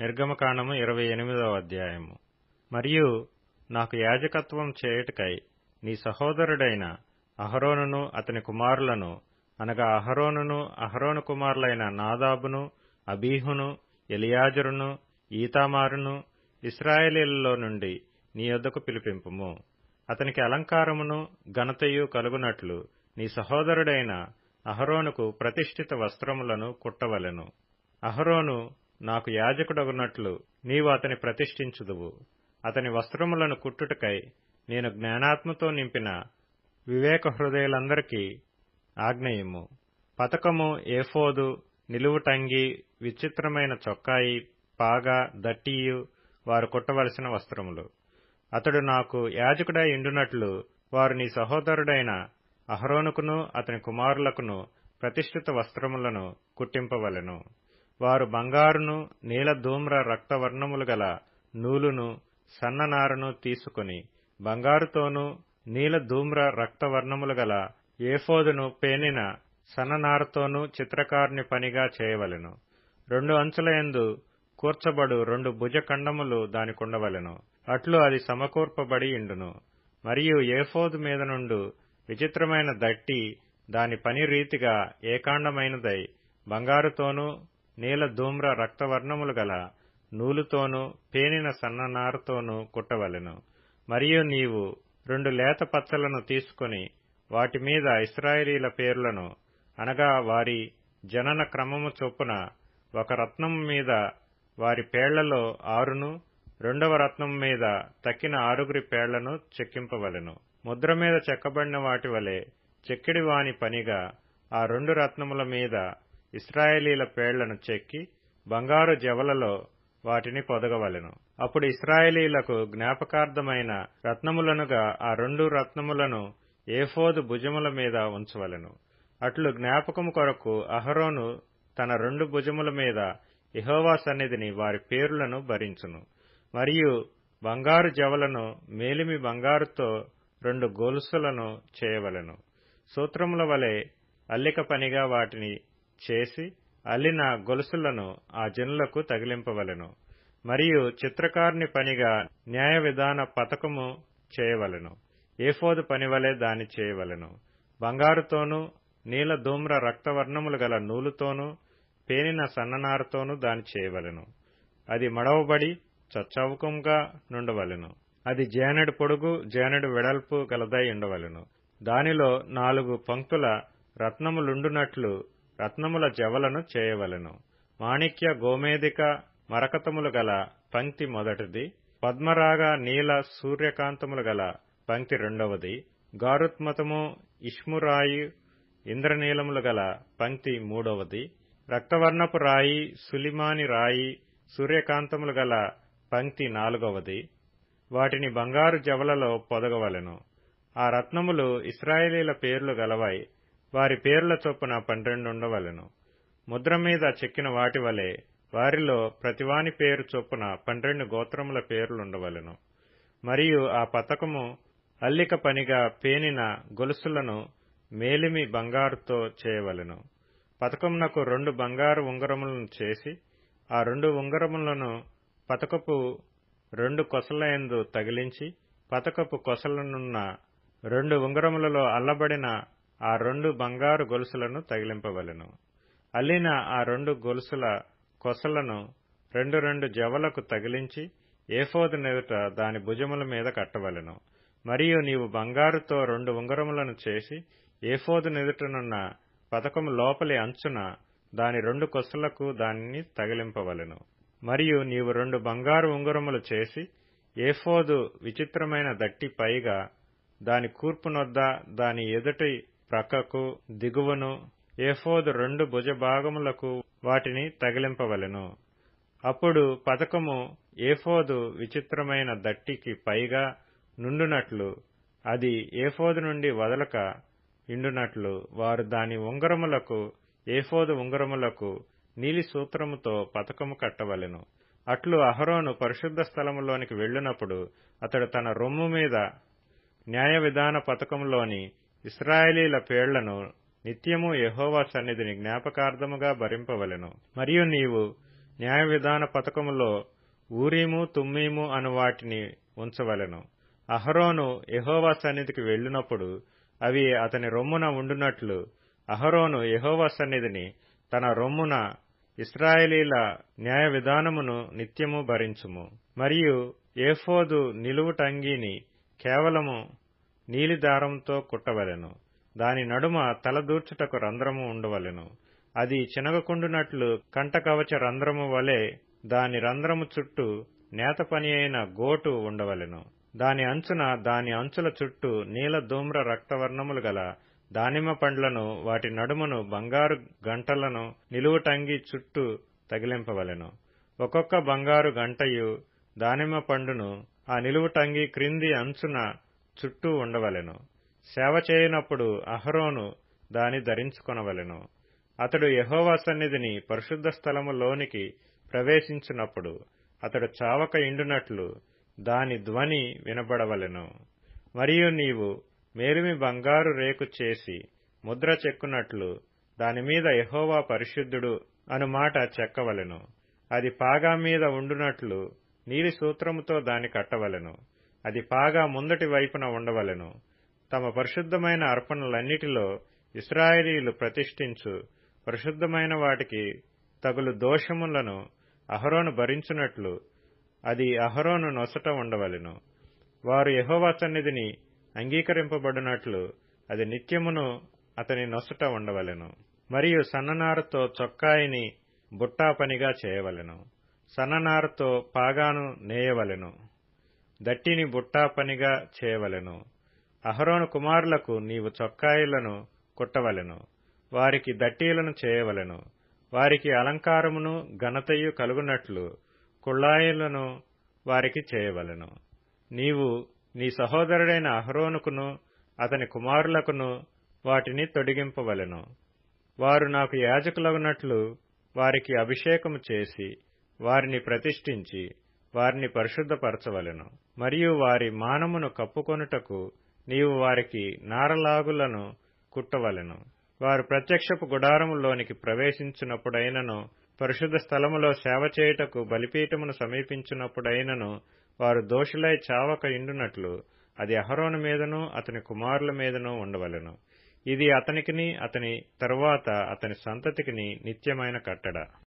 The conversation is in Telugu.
నిర్గమకాండము ఇరవై ఎనిమిదవ అధ్యాయము. మరియు నాకు యాజకత్వం చేయుటకై నీ సహోదరుడైన అహరోనును అతని కుమారులను అనగా అహరోనును అహరోను కుమారులైన నాదాబును అబీహును ఎలియాజరును ఈతామారును ఇస్రాయేలీలలో నుండి నీ యొద్దకు పిలిపింపుము. అతనికి అలంకారమును ఘనతయు కలుగునట్లు నీ సహోదరుడైన అహరోనుకు ప్రతిష్ఠిత వస్త్రములను కుట్టవలెను. అహరోను నాకు యాజకుడగునట్లు నీవు అతని ప్రతిష్ఠించుదువు. అతని వస్త్రములను కుట్టుటకై నేను జ్ఞానాత్మతో నింపిన వివేక హృదయులందరికీ ఆగ్నేయము పతకము ఏఫోదు నిలువుటంగి విచిత్రమైన చొక్కాయి పాగా దట్టియు వారు కుట్టవలసిన వస్త్రములు. అతడు నాకు యాజకుడై ఇండునట్లు వారు నీ సహోదరుడైన అహరోనుకును అతని కుమారులకును ప్రతిష్ఠిత వస్త్రములను కుట్టింపవలెను. వారు బంగారును నీల ధూమ్ర రక్తవర్ణములు గల నూలును సన్ననారను తీసుకుని బంగారుతోనూ నీల ధూమ్ర రక్తవర్ణములు గల ఏఫోదును పేనిన సన్ననారతోనూ చిత్రకారుని పనిగా చేయవలెను. రెండు అంచులయందు కూర్చబడు రెండు భుజఖండములు దానికుండవలెను. అట్లు అది సమకూర్పబడి ఇండును. మరియు ఏఫోదు మీద నుండు విచిత్రమైన దట్టి దాని పని రీతిగా ఏకాండమైనదై బంగారుతోనూ నీల ధూమ్ర రక్తవర్ణములు గల నూలుతోనూ పేనిన సన్ననారతోనూ కుట్టవలెను. మరియు నీవు రెండు లేత పచ్చలను తీసుకుని వాటి మీద ఇస్రాయేలీల పేర్లను అనగా వారి జనన క్రమము చొప్పున ఒక రత్నం మీద వారి పేళ్ళలో ఆరును రెండవ రత్నం మీద తక్కిన ఆరుగురి పేళ్ళను చెక్కింపవలెను. ముద్ర మీద చెక్కబడిన వాటి వలె చెక్కిడి వాని పనిగా ఆ రెండు రత్నముల మీద ఇస్రాయేలీల పేళ్ళను చెక్కి బంగారు జవలలో వాటిని పొదగవలెను. అప్పుడు ఇస్రాయేలీలకు జ్ఞాపకార్థమైన రత్నములనుగా ఆ రెండు రత్నములను ఏఫోదు భుజముల మీద ఉంచవలెను. అట్లు జ్ఞాపకము కొరకు అహరోను తన రెండు భుజముల మీద ఇహోవా సన్నిధిని వారి పేర్లను భరించును. మరియు బంగారు జవలను మేలిమి బంగారుతో రెండు గొలుసులను చేయవలెను. సూత్రముల వలె అల్లిక పనిగా వాటిని చేసి అల్లిన గొలుసులను ఆ జనులకు తగిలింపవలెను మరియు చిత్రకారుని పనిగా న్యాయ విధాన పథకము చేయవలెను ఏఫోదు పనివలే దాని చేయవలెను. బంగారుతోనూ నీల ధూమ్ర రక్తవర్ణములు గల నూలుతోనూ పేనిన సన్ననారతోనూ దాని చేయవలెను. అది మడవబడి చచ్చవుకంగా నుండవలెను. అది జేనెడు పొడుగు జేనెడు వెడల్పు గలదై ఉండవలెను. దానిలో నాలుగు పంక్తుల రత్నములుండునట్లు రత్నముల జవలను చేయవలెను. మాణిక్య గోమేదిక మరకతములు గల పంక్తి మొదటిది. పద్మరాగ నీల సూర్యకాంతములు గల పంక్తి రెండవది. గారుత్మతము ఇష్మురాయి ఇంద్రనీలములు గల పంక్తి మూడవది. రక్తవర్ణపు రాయి సులిమాని రాయి సూర్యకాంతములు గల పంక్తి నాలుగవది. వాటిని బంగారు జవలలో పొదగవలెను. ఆ రత్నములు ఇస్రాయేలీల పేర్లు గలవై వారి పేర్ల చొప్పున పన్నెండుండవలెను ముద్ర మీద చెక్కిన వాటి వలె వారిలో ప్రతివాని పేరు చొప్పున పన్నెండు గోత్రముల పేర్లుండవలెను మరియు ఆ పతకము అల్లిక పనిగా పేనిన గొలుసులను మేలిమి బంగారుతో చేయవలెను. పతకమునకు రెండు బంగారు ఉంగరములను చేసి ఆ రెండు ఉంగరములను పతకపు రెండు కొసలయందు తగిలించి పతకపు కొసలనున్న రెండు ఉంగరములలో అల్లబడిన ఆ రెండు బంగారు గొలుసులను తగిలింపవలెను. అల్లిన ఆ రెండు గొలుసుల కొసలను రెండు రెండు జవలకు తగిలించి ఏఫోదు నెదుట దాని భుజముల మీద కట్టవలెను. మరియు నీవు బంగారుతో రెండు ఉంగరములను చేసి ఏఫోదు నెదుటనున్న పథకము లోపలి అంచున దాని రెండు కొసలకు దానిని తగిలింపవలెను. మరియు నీవు రెండు బంగారు ఉంగరములు చేసి ఏఫోదు విచిత్రమైన దట్టి పైగా దాని కూర్పునొద్ద దాని ఎదుటి ప్రక్కకు దిగువను ఏఫోదు రెండు భుజభాగములకు వాటిని తగిలింపవలెను. అప్పుడు పథకము ఏఫోదు విచిత్రమైన దట్టికి పైగా నుండునట్లు అది ఏఫోదు నుండి వదలక ఇండునట్లు. వారు దాని ఉంగరములకు ఏఫోదు ఉంగరములకు నీలి సూత్రముతో పథకము కట్టవలెను. అట్లు అహరోను పరిశుద్ధ స్థలములోనికి వెళ్ళినప్పుడు అతడు తన రొమ్ము మీద న్యాయ విధాన పథకంలోని ఇస్రాయేలీల పేర్లను నిత్యము యహోవా సన్నిధిని జ్ఞాపకార్థముగా భరింపవలెను. మరియు నీవు న్యాయ విధాన పథకములో ఊరీము తుమ్మీము అను వాటిని ఉంచవలెను. అహరోను యహోవా సన్నిధికి వెళ్ళినప్పుడు అవి అతని రొమ్మున ఉండునట్లు అహరోను యహోవా సన్నిధిని తన రొమ్మున ఇస్రాయేలీల న్యాయ విధానమును నిత్యము భరించుము. మరియు ఏఫోదు నిలువుటంగీని కేవలము నీలిదారంతో కుట్టవలెను. దాని నడుమ తలదూర్చుటకు రంధ్రము ఉండవలెను. అది చినగకుండునట్లు కంటకవచ రంధ్రము వలె దాని రంధ్రము చుట్టూ నేత పని అయిన గోటు ఉండవలెను. దాని అంచున దాని అంచుల చుట్టూ నీల ధూమ్ర రక్తవర్ణములు గల దానిమ్మ పండ్లను వాటి నడుమును బంగారు గంటలను నిలువుటంగి చుట్టూ తగిలింపవలెను. ఒక్కొక్క బంగారు గంటయు దానిమ్మ పండును ఆ నిలువుటంగి క్రింది అంచున చుట్టూ ఉండవలెను. సేవ చేయనప్పుడు అహరోను దాని ధరించుకొనవలెను. అతడు యహోవా సన్నిధిని పరిశుద్ధ స్థలములోనికి ప్రవేశించినప్పుడు అతడు చావక ఇండునట్లు దాని ధ్వని వినబడవలెను. మరియు నీవు మేలిమి బంగారు రేకు చేసి ముద్ర చెక్కునట్లు దానిమీద యహోవా పరిశుద్ధుడు అను మాట చెక్కవలెను. అది పాగా మీద ఉండునట్లు నీలి సూత్రముతో దాని కట్టవలెను. అది పాగా ముందటి వైపున ఉండవలెను. తమ పరిశుద్ధమైన అర్పణలన్నిటిలో ఇస్రాయేలీలు ప్రతిష్ఠించు పరిశుద్ధమైన వాటికి తగులు దోషములను అహరోను భరించినట్లు అది అహరోను నొసట ఉండవలెను. వారు యహోవా సన్నిధిని అంగీకరింపబడినట్లు అది నిత్యమును అతని నొసట ఉండవలెను. మరియు సన్ననారతో చొక్కాయిని బుట్టా పనిగా చేయవలెను. సన్ననారతో పాగాను నేయవలెను. దట్టిని బుట్టా పనిగా చేయవలెను. అహరోను కుమారులకు నీవు చొక్కాయిలను కుట్టవలెను. వారికి దట్టీలను చేయవలెను. వారికి అలంకారమును ఘనతయు కలుగునట్లు కుళ్ళాయిలను వారికి చేయవలెను. నీవు నీ సహోదరుడైన అహరోనుకును అతని కుమారులకును వాటిని తొడిగింపవలెను. వారు నాకు యాజకులగునట్లు వారికి అభిషేకము చేసి వారిని ప్రతిష్ఠించి వారిని పరిశుద్ధపరచవలెను. మరియు వారి మానమును కప్పుకొనుటకు నీవు వారికి నారలాగులను కుట్టవలెను. వారు ప్రత్యక్షపు గుడారములోనికి ప్రవేశించినప్పుడైనను పరిశుద్ధ స్థలములో సేవ చేయుటకు బలిపీఠమును సమీపించినప్పుడైనను వారు దోషులై చావక ఇండునట్లు అది అహరోను మీదను అతని కుమారుల మీదను ఉండవలెను. ఇది అతనికిని అతని తరువాత అతని సంతతికిని నిత్యమైన కట్టడ.